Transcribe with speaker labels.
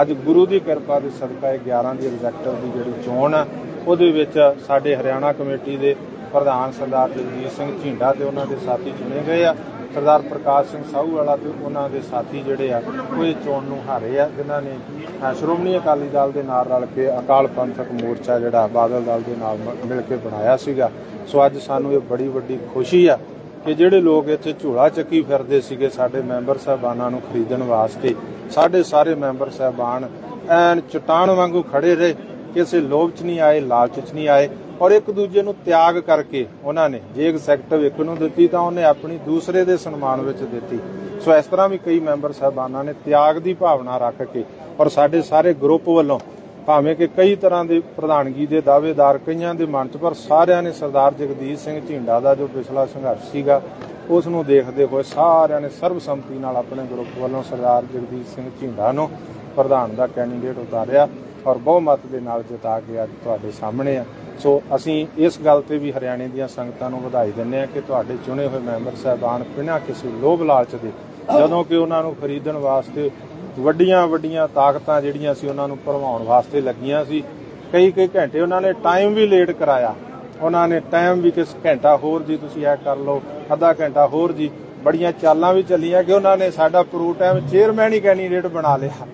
Speaker 1: ਅੱਜ ਗੁਰੂ ਦੀ ਕਿਰਪਾ ਦੇ ਸਦਕਾ ਇਹ 11 ਦੀ ਐਗਜ਼ੈਕਟਿਵ ਦੀ ਜਿਹੜੀ ਚੋਣ ਆ, ਉਹਦੇ ਵਿੱਚ ਸਾਡੇ ਹਰਿਆਣਾ ਕਮੇਟੀ ਦੇ ਪ੍ਰਧਾਨ ਸਰਦਾਰ ਜਗਜੀਤ ਸਿੰਘ ਝਿੰਡਾ ਤੇ ਉਹਨਾਂ ਦੇ ਸਾਥੀ ਚੁਣੇ ਗਏ ਆ। ਸਰਦਾਰ ਪ੍ਰਕਾਸ਼ ਸਿੰਘ ਸਾਹੂ ਵਾਲਾ ਤੇ ਉਹਨਾਂ ਦੇ ਸਾਥੀ ਜਿਹੜੇ ਆ, ਉਹ ਇਹ ਚੋਣ ਨੂੰ ਹਾਰੇ ਆ, ਜਿਨ੍ਹਾਂ ਨੇ ਸ਼੍ਰੋਮਣੀ ਅਕਾਲੀ ਦਲ ਦੇ ਨਾਲ ਰਲ ਕੇ ਅਕਾਲ ਪੰਥਕ ਮੋਰਚਾ ਜਿਹੜਾ ਬਾਦਲ ਦਲ ਦੇ ਨਾਲ ਮਿਲ ਕੇ ਬਣਾਇਆ ਸੀਗਾ। ਸੋ ਅੱਜ ਸਾਨੂੰ ਇਹ ਬੜੀ ਵੱਡੀ ਖੁਸ਼ੀ ਆ ਕਿ ਜਿਹੜੇ ਲੋਕ ਇੱਥੇ ਝੋਲਾ ਚੱਕੀ ਫਿਰਦੇ ਸੀਗੇ, ਸਾਡੇ ਮੈਂਬਰ ਸਾਹਿਬਾਨਾਂ ਨੂੰ ਖਰੀਦਣ ਵਾਸਤੇ ਸਾਡੇ ਸਾਰੇ ਮੈਂਬਰ ਸਾਹਿਬਾਨ ਐਨ ਚਟਾਨ ਵਾਂਗੂ ਖੜੇ ਰਹੇ ਕਿਸੇ ਲੋਭ ਚ ਨਹੀਂ ਆਏ, ਲਾਲਚ ਚ ਨਹੀਂ ਆਏ ਔਰ ਇੱਕ ਦੂਜੇ ਨੂੰ ਤਿਆਗ ਕਰਕੇ ਉਹਨਾਂ ਨੇ ਜੇ ਇੱਕ ਸੈਕਟਰ ਇੱਕ ਨੂੰ ਦਿੱਤੀ ਤਾਂ ਉਹਨੇ ਆਪਣੀ ਦੂਸਰੇ ਦੇ ਸਨਮਾਨ ਵਿੱਚ ਦਿੱਤੀ। ਸੋ ਇਸ ਤਰ੍ਹਾਂ ਵੀ ਕਈ ਮੈਂਬਰ ਸਾਹਿਬਾਨਾਂ ਨੇ ਤਿਆਗ ਦੀ ਭਾਵਨਾ ਰੱਖ ਕੇ ਔਰ ਸਾਡੇ ਸਾਰੇ ਗਰੁੱਪ ਵੱਲੋਂ ਭਾਵੇਂ ਕਿ ਕਈ ਤਰ੍ਹਾਂ ਦੇ ਪ੍ਰਧਾਨਗੀ ਦੇ ਦਾਅਵੇਦਾਰ ਕਈਆਂ ਦੇ ਮਨ 'ਚ, ਪਰ ਸਾਰਿਆਂ ਨੇ ਸਰਦਾਰ ਜਗਦੀਸ਼ ਸਿੰਘ ਝਿੰਡਾ ਦਾ ਜੋ ਪਿਛਲਾ ਸੰਘਰਸ਼ ਸੀਗਾ ਉਸ ਨੂੰ ਦੇਖਦੇ ਹੋਏ ਸਾਰਿਆਂ ਨੇ ਸਰਬਸੰਮਤੀ ਨਾਲ ਆਪਣੇ ਗਰੁੱਪ ਵੱਲੋਂ ਸਰਦਾਰ ਜਗਦੀਸ਼ ਸਿੰਘ ਝਿੰਡਾ ਨੂੰ ਪ੍ਰਧਾਨ ਦਾ ਕੈਂਡੀਡੇਟ ਉਤਾਰਿਆ ਔਰ ਬਹੁਮਤ ਦੇ ਨਾਲ ਜਿਤਾ ਕੇ ਅੱਜ ਤੁਹਾਡੇ ਸਾਹਮਣੇ ਆ। ਸੋ ਅਸੀਂ ਇਸ ਗੱਲ ਤੇ ਵੀ ਹਰਿਆਣੇ ਦੀਆਂ ਸੰਗਤਾਂ ਨੂੰ ਵਧਾਈ ਦਿੰਦੇ ਆ ਕਿ ਤੁਹਾਡੇ ਚੁਣੇ ਹੋਏ ਮੈਂਬਰ ਸਾਹਿਬਾਨ ਬਿਨਾਂ ਕਿਸੇ ਲੋਭ ਲਾਲਚ ਦੇ ਜਦੋਂ ਕਿ ਉਹਨਾਂ ਨੂੰ ਖਰੀਦਣ ਵਾਸਤੇ ਵੱਡੀਆਂ ਵੱਡੀਆਂ ਤਾਕਤਾਂ ਜਿਹੜੀਆਂ ਸੀ ਉਹਨਾਂ ਨੂੰ ਭਰਮਾਉਣ ਵਾਸਤੇ ਲੱਗੀਆਂ ਸੀ। ਕਈ ਕਈ ਘੰਟੇ ਉਹਨਾਂ ਨੇ ਟਾਈਮ ਵੀ ਲੇਟ ਕਰਾਇਆ। ਉਹਨਾਂ ਨੇ ਟਾਈਮ ਵੀ ਕਿਸ ਘੰਟਾ ਹੋਰ ਜੀ ਤੁਸੀਂ ਇਹ ਕਰ ਲਓ, ਅੱਧਾ ਘੰਟਾ ਹੋਰ ਜੀ। ਬੜੀਆਂ ਚਾਲਾਂ ਵੀ ਚੱਲੀਆਂ ਕਿ ਉਹਨਾਂ ਨੇ ਸਾਡਾ ਪ੍ਰੋ ਟਾਈਮ ਚੇਅਰਮੈਨ ਹੀ ਕੈਂਡੀਡੇਟ ਬਣਾ ਲਿਆ।